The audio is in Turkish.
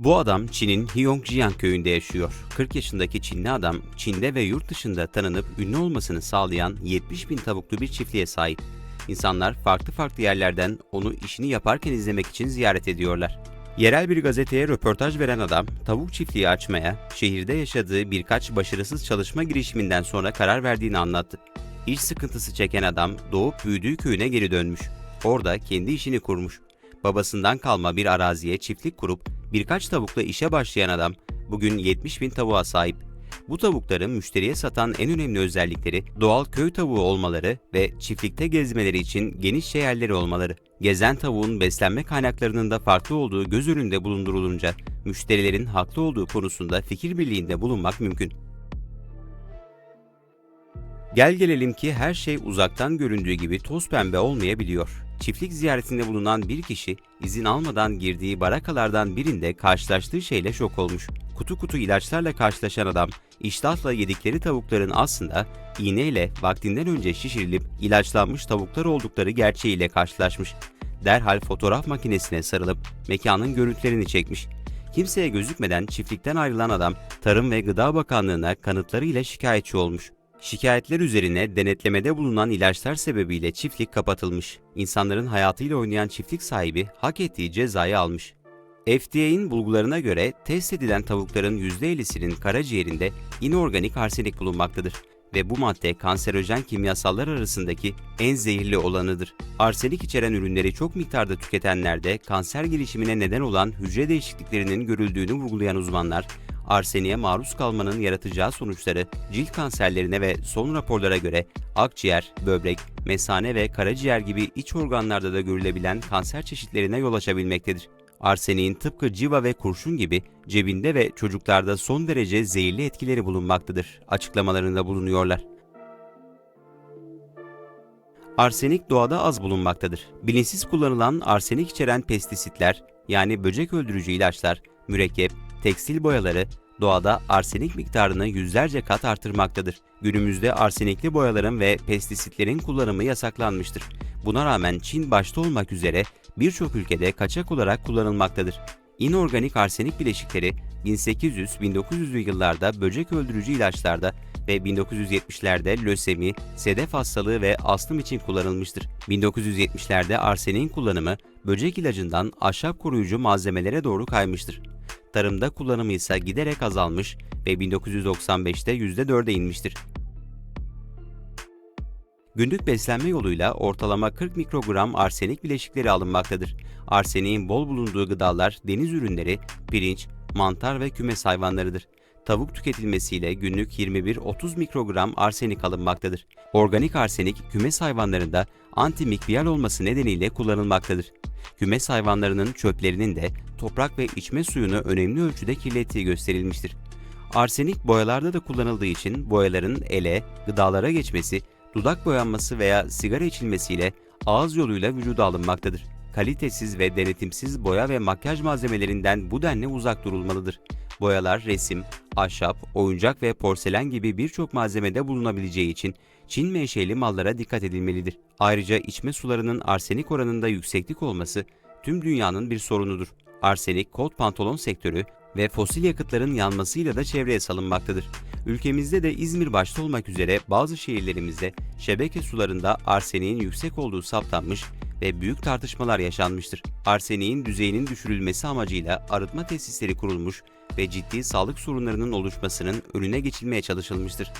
Bu adam Çin'in Heilongjiang köyünde yaşıyor. 40 yaşındaki Çinli adam Çin'de ve yurt dışında tanınıp ünlü olmasını sağlayan 70 bin tavuklu bir çiftliğe sahip. İnsanlar farklı farklı yerlerden onu işini yaparken izlemek için ziyaret ediyorlar. Yerel bir gazeteye röportaj veren adam, tavuk çiftliği açmaya, şehirde yaşadığı birkaç başarısız çalışma girişiminden sonra karar verdiğini anlattı. İş sıkıntısı çeken adam doğup büyüdüğü köyüne geri dönmüş. Orada kendi işini kurmuş. Babasından kalma bir araziye çiftlik kurup birkaç tavukla işe başlayan adam bugün 70 bin tavuğa sahip. Bu tavukların müşteriye satan en önemli özellikleri doğal köy tavuğu olmaları ve çiftlikte gezmeleri için geniş yerleri olmaları. Gezen tavuğun beslenme kaynaklarının da farklı olduğu göz önünde bulundurulunca müşterilerin haklı olduğu konusunda fikir birliğinde bulunmak mümkün. Gel gelelim ki her şey uzaktan göründüğü gibi toz pembe olmayabiliyor. Çiftlik ziyaretinde bulunan bir kişi izin almadan girdiği barakalardan birinde karşılaştığı şeyle şok olmuş. Kutu kutu ilaçlarla karşılaşan adam iştahla yedikleri tavukların aslında iğneyle vaktinden önce şişirilip ilaçlanmış tavuklar oldukları gerçeğiyle karşılaşmış. Derhal fotoğraf makinesine sarılıp mekanın görüntülerini çekmiş. Kimseye gözükmeden çiftlikten ayrılan adam Tarım ve Gıda Bakanlığı'na kanıtlarıyla şikayetçi olmuş. Şikayetler üzerine denetlemede bulunan ilaçlar sebebiyle çiftlik kapatılmış. İnsanların hayatıyla oynayan çiftlik sahibi hak ettiği cezayı almış. FDA'in bulgularına göre test edilen tavukların %50'sinin karaciğerinde inorganik arsenik bulunmaktadır ve bu madde kanserojen kimyasallar arasındaki en zehirli olanıdır. Arsenik içeren ürünleri çok miktarda tüketenlerde kanser gelişimine neden olan hücre değişikliklerinin görüldüğünü vurgulayan uzmanlar, arseniğe maruz kalmanın yaratacağı sonuçları cilt kanserlerine ve son raporlara göre akciğer, böbrek, mesane ve karaciğer gibi iç organlarda da görülebilen kanser çeşitlerine yol açabilmektedir. Arseniğin tıpkı civa ve kurşun gibi cebinde ve çocuklarda son derece zehirli etkileri bulunmaktadır açıklamalarında bulunuyorlar. Arsenik doğada az bulunmaktadır. Bilinçsiz kullanılan arsenik içeren pestisitler yani böcek öldürücü ilaçlar, mürekkep, tekstil boyaları doğada arsenik miktarını yüzlerce kat artırmaktadır. Günümüzde arsenikli boyaların ve pestisitlerin kullanımı yasaklanmıştır. Buna rağmen Çin başta olmak üzere birçok ülkede kaçak olarak kullanılmaktadır. İnorganik arsenik bileşikleri 1800-1900'lü yıllarda böcek öldürücü ilaçlarda ve 1970'lerde lösemi, sedef hastalığı ve astım için kullanılmıştır. 1970'lerde arseniğin kullanımı böcek ilacından ahşap koruyucu malzemelere doğru kaymıştır. Tarımda kullanımı ise giderek azalmış ve 1995'te %4'e inmiştir. Günlük beslenme yoluyla ortalama 40 mikrogram arsenik bileşikleri alınmaktadır. Arseniğin bol bulunduğu gıdalar deniz ürünleri, pirinç, mantar ve kümes hayvanlarıdır. Tavuk tüketilmesiyle günlük 21-30 mikrogram arsenik alınmaktadır. Organik arsenik kümes hayvanlarında antimikrobiyal olması nedeniyle kullanılmaktadır. Kümes hayvanlarının çöplerinin de toprak ve içme suyunu önemli ölçüde kirlettiği gösterilmiştir. Arsenik boyalarda da kullanıldığı için boyaların ele, gıdalara geçmesi, dudak boyanması veya sigara içilmesiyle ağız yoluyla vücuda alınmaktadır. Kalitesiz ve denetimsiz boya ve makyaj malzemelerinden bu denli uzak durulmalıdır. Boyalar resim, ahşap, oyuncak ve porselen gibi birçok malzemede bulunabileceği için Çin menşeli mallara dikkat edilmelidir. Ayrıca içme sularının arsenik oranında yükseklik olması tüm dünyanın bir sorunudur. Arsenik kot pantolon sektörü ve fosil yakıtların yanmasıyla da çevreye salınmaktadır. Ülkemizde de İzmir başta olmak üzere bazı şehirlerimizde şebeke sularında arseniğin yüksek olduğu saptanmış ve büyük tartışmalar yaşanmıştır. Arseniğin düzeyinin düşürülmesi amacıyla arıtma tesisleri kurulmuş ve ciddi sağlık sorunlarının oluşmasının önüne geçilmeye çalışılmıştır.